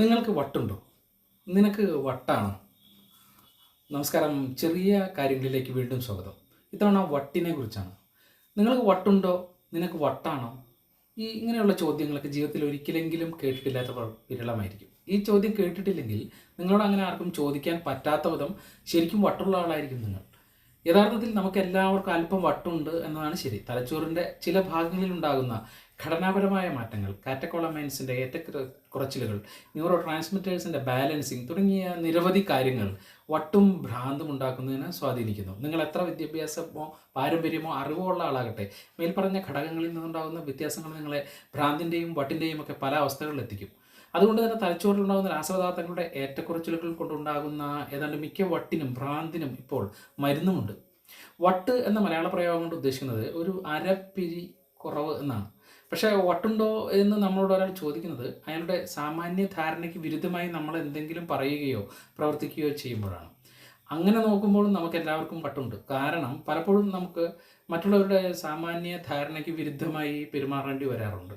നിങ്ങൾക്ക് വട്ടുണ്ടോ? നിനക്ക് വട്ടാണോ? നമസ്കാരം. ചെറിയ കാര്യങ്ങളിലേക്ക് വീണ്ടും സ്വാഗതം. ഇത്തവണ വട്ടിനെ കുറിച്ചാണ്. നിങ്ങൾക്ക് വട്ടുണ്ടോ? നിനക്ക് വട്ടാണോ? ഈ ഇങ്ങനെയുള്ള ചോദ്യങ്ങളൊക്കെ ജീവിതത്തിൽ ഒരിക്കലെങ്കിലും കേട്ടിട്ടില്ലാത്തവർ വിരളമായിരിക്കും. ഈ ചോദ്യം കേട്ടിട്ടില്ലെങ്കിൽ നിങ്ങളോട് അങ്ങനെ ആർക്കും ചോദിക്കാൻ പറ്റാത്ത വിധം ശരിക്കും വട്ടുള്ള ആളായിരിക്കും നിങ്ങൾ. യഥാർത്ഥത്തിൽ നമുക്ക് എല്ലാവർക്കും അല്പം വട്ടുണ്ട് എന്നതാണ് ശരി. തലച്ചോറിന്റെ ചില ഭാഗങ്ങളിൽ ഉണ്ടാകുന്ന ഘടനാപരമായ മാറ്റങ്ങൾ കാറ്റക്കോളമൈൻസിന്റെ ഏറ്റക്കുറച്ചിലുകൾ ന്യൂറോ ട്രാൻസ്മിറ്റേഴ്സിന്റെ ബാലൻസിങ് തുടങ്ങിയ നിരവധി കാര്യങ്ങൾ വട്ടും ഭ്രാന്തും ഉണ്ടാക്കുന്നതിന് സ്വാധീനിക്കുന്നു. നിങ്ങൾ എത്ര വിദ്യാഭ്യാസമോ പാരമ്പര്യമോ അറിവോ ഉള്ള ആളാകട്ടെ മേൽപ്പറഞ്ഞ ഘടകങ്ങളിൽ നിന്നുണ്ടാകുന്ന വ്യത്യാസങ്ങൾ നിങ്ങളെ ഭ്രാന്തിന്റെയും വട്ടിന്റെയും ഒക്കെ പല അവസ്ഥകളിലെത്തിക്കും അതുകൊണ്ട് തന്നെ തലച്ചോറിലുണ്ടാകുന്ന രാസപദാർത്ഥങ്ങളുടെ ഏറ്റക്കുറച്ചിലുകൾ കൊണ്ടുണ്ടാകുന്ന ഏതാണ്ട് മിക്ക വട്ടിനും ഭ്രാന്തിനും ഇപ്പോൾ മരുന്നുമുണ്ട്. വട്ട് എന്ന മലയാള പ്രയോഗം കൊണ്ട് ഉദ്ദേശിക്കുന്നത് ഒരു അരപ്പിരി കുറവ് എന്നാണ്. പക്ഷേ വട്ടുണ്ടോ എന്ന് നമ്മളോട് ഒരാൾ ചോദിക്കുന്നത് അയാളുടെ സാമാന്യ ധാരണയ്ക്ക് വിരുദ്ധമായി നമ്മൾ എന്തെങ്കിലും പറയുകയോ പ്രവർത്തിക്കുകയോ ചെയ്യുമ്പോഴാണ്. അങ്ങനെ നോക്കുമ്പോഴും നമുക്ക് എല്ലാവർക്കും വട്ടുണ്ട്. കാരണം പലപ്പോഴും നമുക്ക് മറ്റുള്ളവരുടെ സാമാന്യ ധാരണയ്ക്ക് വിരുദ്ധമായി പെരുമാറേണ്ടി വരാറുണ്ട്.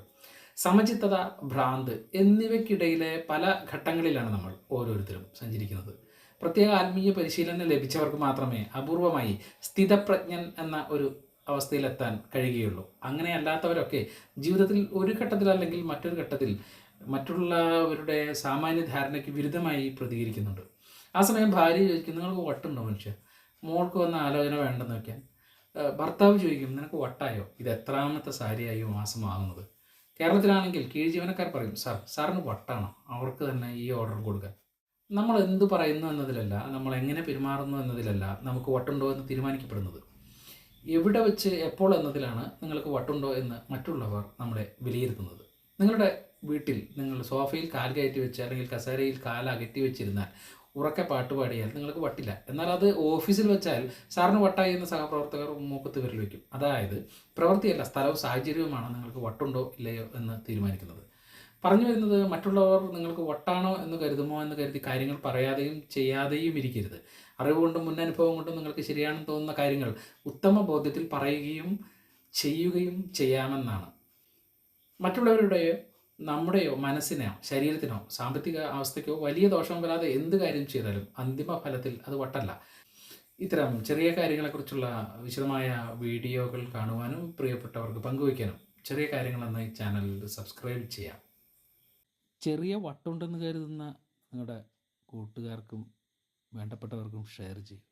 സമചിത്തത ഭ്രാന്ത് എന്നിവയ്ക്കിടയിലെ പല ഘട്ടങ്ങളിലാണ് നമ്മൾ ഓരോരുത്തരും സഞ്ചരിക്കുന്നത്. പ്രത്യേക ആത്മീയ പരിശീലനം ലഭിച്ചവർക്ക് മാത്രമേ അപൂർവമായി സ്ഥിതപ്രജ്ഞൻ എന്ന ഒരു അവസ്ഥയിലെത്താൻ കഴിയുകയുള്ളൂ. അങ്ങനെ അല്ലാത്തവരൊക്കെ ജീവിതത്തിൽ ഒരു ഘട്ടത്തിൽ അല്ലെങ്കിൽ മറ്റൊരു ഘട്ടത്തിൽ മറ്റുള്ളവരുടെ സാമാന്യ ധാരണയ്ക്ക് വിരുദ്ധമായി പ്രതികരിക്കുന്നുണ്ട്. ആ സമയം ഭാര്യ ചോദിക്കും നിങ്ങൾക്ക് വട്ടുണ്ടോ മനുഷ്യ? മോൾക്ക് വന്ന ആലോചന വേണ്ടെന്ന് വയ്ക്കാൻ ഭർത്താവ് ചോദിക്കും നിനക്ക് വട്ടായോ? ഇത് എത്രാമത്തെ സാരിയായോ മാസമാകുന്നത് കേരളത്തിലാണെങ്കിൽ കീഴ് ജീവനക്കാർ പറയും സാർ സാറിന് വട്ടാണോ. അവർക്ക് തന്നെ ഈ ഓർഡർ കൊടുക്കാൻ. നമ്മൾ എന്ത് പറയുന്നു എന്നതിലല്ല നമ്മൾ എങ്ങനെ പെരുമാറുന്നു എന്നതിലല്ല നമുക്ക് വട്ടുണ്ടോ എന്ന് തീരുമാനിക്കപ്പെടുന്നത്. എവിടെ വെച്ച് എപ്പോൾ എന്നതിലാണ് നിങ്ങൾക്ക് വട്ടുണ്ടോ എന്ന് മറ്റുള്ളവർ നമ്മളെ വിലയിരുത്തുന്നത്. നിങ്ങളുടെ വീട്ടിൽ നിങ്ങൾ സോഫയിൽ കാൽ കയറ്റി വെച്ച് അല്ലെങ്കിൽ കസേരയിൽ കാൽ അകറ്റി വെച്ചിരുന്നാൽ ഉറക്കെ പാട്ട് പാടിയാൽ നിങ്ങൾക്ക് വട്ടില്ല. എന്നാൽ അത് ഓഫീസിൽ വെച്ചാൽ സാറിന് വട്ടായി എന്ന് സഹപ്രവർത്തകർ മൂക്കത്ത് വിരൽ വയ്ക്കും. അതായത് പ്രവൃത്തിയല്ല സ്ഥലവും സാഹചര്യവുമാണ് നിങ്ങൾക്ക് വട്ടുണ്ടോ ഇല്ലയോ എന്ന് തീരുമാനിക്കുന്നത്. പറഞ്ഞു വരുന്നത് മറ്റുള്ളവർ നിങ്ങൾക്ക് വട്ടാണോ എന്ന് കരുതുമോ എന്ന് കരുതി കാര്യങ്ങൾ പറയാതെയും ചെയ്യാതെയും ഇരിക്കരുത്. അറിവുകൊണ്ടും മുന്നനുഭവം കൊണ്ടും നിങ്ങൾക്ക് ശരിയാണെന്ന് തോന്നുന്ന കാര്യങ്ങൾ ഉത്തമ ബോധ്യത്തിൽ പറയുകയും ചെയ്യുകയും ചെയ്യാമെന്നാണ്. മറ്റുള്ളവരുടെയോ നമ്മുടെയോ മനസ്സിനോ ശരീരത്തിനോ സാമ്പത്തിക അവസ്ഥയ്ക്കോ വലിയ ദോഷം വരാതെ എന്ത് കാര്യം ചെയ്താലും അന്തിമ ഫലത്തിൽ അത് വട്ടല്ല. ഇത്തരം ചെറിയ കാര്യങ്ങളെക്കുറിച്ചുള്ള വിശദമായ വീഡിയോകൾ കാണുവാനും പ്രിയപ്പെട്ടവർക്ക് പങ്കുവയ്ക്കാനും ചെറിയ കാര്യങ്ങളെന്ന ഈ ചാനൽ സബ്സ്ക്രൈബ് ചെയ്യാം. ചെറിയ വട്ടുണ്ടെന്ന് കരുതുന്ന നിങ്ങളുടെ കൂട്ടുകാർക്കും വേണ്ടപ്പെട്ടവർക്കും ഷെയർ ചെയ്യും